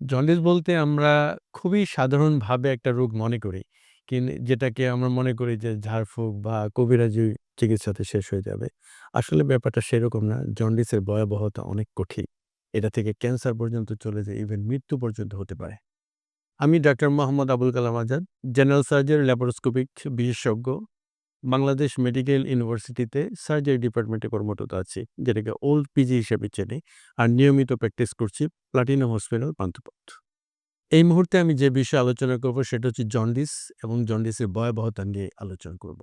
Jaundice বলতে আমরা খুবই সাধারণভাবে একটা রোগ মনে করি। কিন যেটাকে আমরা মনে করি যে ঝাড়ফুঁক বা কবিরাজি চিকিৎসাতে শেষ হয়ে যাবে। আসলে ব্যাপারটা সেরকম না। জন্ডিসের ভয়াবহতা অনেক কঠিন। এটা থেকে ক্যান্সার পর্যন্ত চলে যায়, ইভেন মৃত্যু পর্যন্ত হতে পারে। আমি doctor Mohammad Abul Kalam Azad, general surgery laparoscopic বিশেষজ্ঞ। বাংলাদেশ মেডিকেল ইউনিভার্সিটিতে সার্জারি ডিপার্টমেন্টে কর্মরত আছি, যেটাকে ওল্ড পিজি হিসেবে চেনে। আর নিয়মিত প্র্যাকটিস করছি প্লাটিনাম হসপিটাল পান্থপথ। এই মুহূর্তে আমি যে বিষয়ে আলোচনা করব সেটা হচ্ছে জন্ডিস এবং জন্ডিসের ভয়াবহতা নিয়ে আলোচনা করব।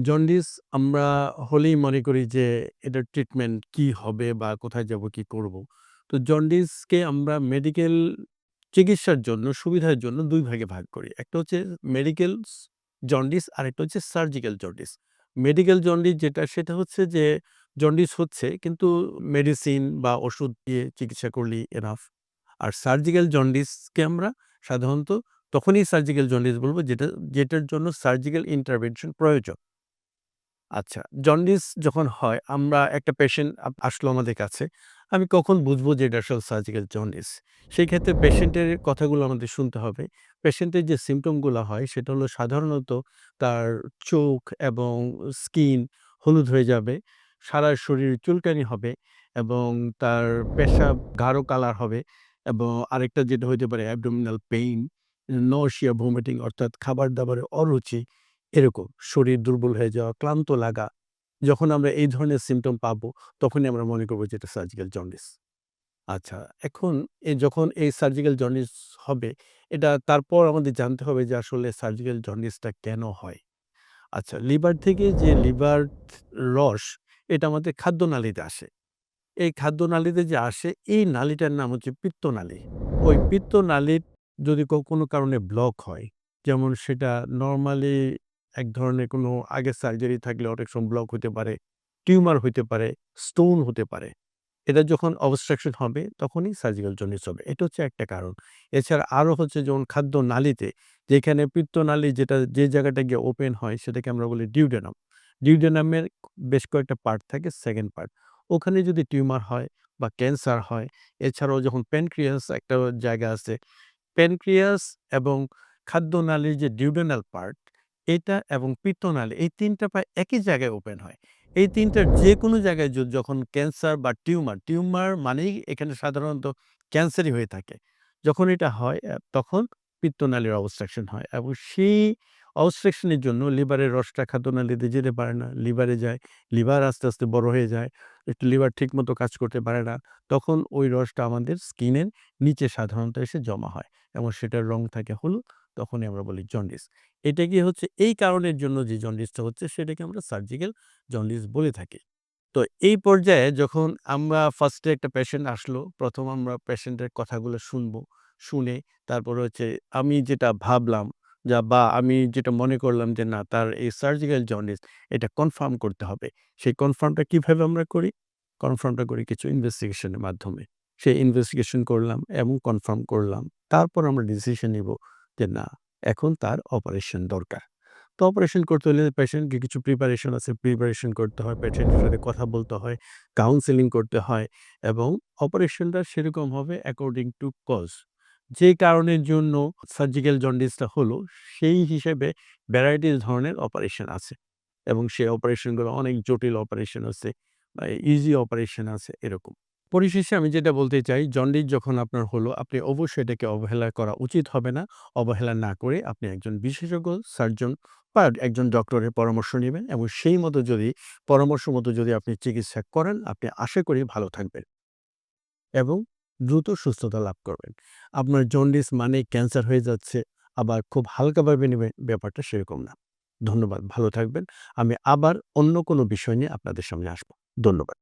জন্ডিস আমরা হলেই মনে করি যে এটার ট্রিটমেন্ট কি হবে বা কোথায় যাব, কি করব। তো জন্ডিসকে আমরা মেডিকেল চিকিৎসার জন্য সুবিধার জন্য দুই ভাগে ভাগ করি। একটা হচ্ছে মেডিকেল জন্ডিস আর একটা হচ্ছে সার্জিক্যাল জন্ডিস। মেডিকেল জন্ডিস যেটা সেটা হচ্ছে যে জন্ডিস হচ্ছে কিন্তু মেডিসিন বা ওষুধ দিয়ে চিকিৎসা করলেই এনাফ। আর সার্জিক্যাল জন্ডিসকে আমরা সাধারণত তখনই সার্জিক্যাল জন্ডিস বলব যেটা যেটার জন্য সার্জিক্যাল ইন্টারভেনশন প্রয়োজন। আচ্ছা, জন্ডিস যখন হয় আমরা একটা পেশেন্ট আসলো আমাদের কাছে। আমি কখন বুঝব যে এটা আসলে সার্জিক্যাল জন্ডিস? সেই ক্ষেত্রে পেশেন্টের কথাগুলো আমাদের শুনতে হবে। পেশেন্টের যে সিম্পটমগুলা হয় সেটা হলো সাধারণত তার চোখ এবং স্কিন হলুদ হয়ে যাবে। সারা শরীর চুলকানি হবে এবং তার পেশাব গাঢ় কালার হবে এবং আরেকটা যেটা হইতে পারে অ্যাবডোমিনাল পেইন, নশিয়া ভমিটিং অর্থাৎ খাবার-দাবারে অরুচি এরকম। শরীর দুর্বল হয়ে যাওয়া, ক্লান্ত লাগা। যখন আমরা এই ধরনের সিম্পটম পাবো তখনই আমরা মনে করব যে এটা সার্জিক্যাল জন্ডিস। আচ্ছা, এখন যখন এই সার্জিক্যাল জন্ডিস হবে এটা তারপর আমাদের জানতে হবে যে আসলে সার্জিক্যাল জন্ডিসটা কেন হয়? আচ্ছা, লিভার থেকে যে লিভার রস এটা আমাদের খাদ্যনালীতে আসে। এই খাদ্যনালীতে যে আসে এই নালীটার নাম হচ্ছে পিত্তনালী। ওই পিত্তনালীর যদি কোনো কারণে ব্লক হয়, যেমন সেটা নরমালি এক ধরনের কোনো আগে সার্জারি থাকলে অনেক সময় ব্লক হতে পারে, টিউমার হইতে পারে, স্টোন হতে পারে। এটা যখন অবস্ট্রাকশন হবে তখনই সার্জিক্যাল জন্ডিস হবে। এটা হচ্ছে একটা কারণ। এছাড়া আরও হচ্ছে যেমন খাদ্য খাদ্যনালীতে যেখানে পিত্তনালী যেটা যে জায়গাটা গিয়ে ওপেন হয় সেটাকে আমরা বলি ডিউডেনাম। ডিউডেনামের বেশ কয়েকটা পার্ট থাকে, সেকেন্ড পার্ট। ওখানে যদি টিউমার হয় বা ক্যান্সার হয়, এছাড়াও যখন প্যানক্রিয়াস একটা জায়গা আছে। প্যানক্রিয়াস এবং খাদ্যনালীর যে ডিউডেনাল পার্ট এটা এবং পিত্তনালী এই ৩ টা প্রায় একই জায়গায় ওপেন হয়। এই ৩ যে কোনো জায়গায় যখন ক্যান্সার বা টিউমার, টিউমার মানেই এখানে সাধারণত ক্যান্সারই হয়ে থাকে। যখন এটা হয় তখন পিত্তনালীর অবস্ট্রাকশন হয় এবং সেই অবস্ট্রাকশন এর জন্য লিভারের রসটা খাদ্যনালীতে যেতে পারে না। লিভারে যায়। লিভার আস্তে, আস্তে বড় হয়ে যায়। একটু লিভার ঠিকমতো কাজ করতে পারে না। তখন ওই রসটা আমাদের স্কিনের নিচে সাধারণত এসে জমা হয় এবং সেটার রং থাকে হলুদ। তখনই আমরা বলি জন্ডিস। এটা কি হচ্ছে এই কারণের জন্য যে জন্ডিসটা হচ্ছে সেটাকে আমরা সার্জিক্যাল জন্ডিস বলে থাকি। তো এই পর্যায়ে যখন আমরা ফার্স্টে একটা পেশেন্ট আসলো, প্রথম আমরা পেশেন্টের কথাগুলো শুনব। শুনে তারপর হচ্ছে আমি যেটা ভাবলাম যা বা আমি যেটা মনে করলাম যে না তার এই সার্জিক্যাল জন্ডিস এটা কনফার্ম করতে হবে। সেই কনফার্মটা কীভাবে আমরা করি? কনফার্মটা করি কিছু ইনভেস্টিগেশনের মাধ্যমে। সেই ইনভেস্টিগেশন করলাম এবং কনফার্ম করলাম। তারপর আমরা ডিসিশন নিব যে না এখন তার অপারেশন দরকার। তো অপারেশন করতে হলে পেশেন্টকে কিছু প্রিপারেশন আছে, প্রিপারেশন করতে হয়, পেশেন্টের সাথে কথা বলতে হয়, কাউন্সেলিং করতে হয় এবং অপারেশনটা সেরকম হবে অ্যাকর্ডিং টু কজ। যে কারণের জন্য সার্জিক্যাল জন্ডিসটা হলো সেই হিসেবে ভ্যারাইটিস ধরনের অপারেশন আছে এবং সেই অপারেশনগুলো অনেক জটিল অপারেশন আছে, বা ইজি অপারেশন আছে এরকম। পরিশেষে আমি যেটা বলতে চাই জন্ডিস যখন আপনার হলো আপনি অবশ্যই এটাকে অবহেলা করা উচিত হবে না। অবহেলা না করে আপনি একজন বিশেষজ্ঞ সার্জন বা একজন ডক্টরের পরামর্শ নেবেন এবং সেই মতো যদি পরামর্শ মতো যদি আপনি চিকিৎসা করেন আপনি আশা করি ভালো থাকবেন। এবং দ্রুত সুস্থতা লাভ করবেন। আপনার জন্ডিস মানেই ক্যান্সার হয়ে যাচ্ছে, আবার খুব হালকাভাবে নেবেন ব্যাপারটা সেরকম না। ধন্যবাদ, ভালো থাকবেন। আমি আবার অন্য কোনো বিষয় নিয়ে আপনাদের সামনে আসব। ধন্যবাদ।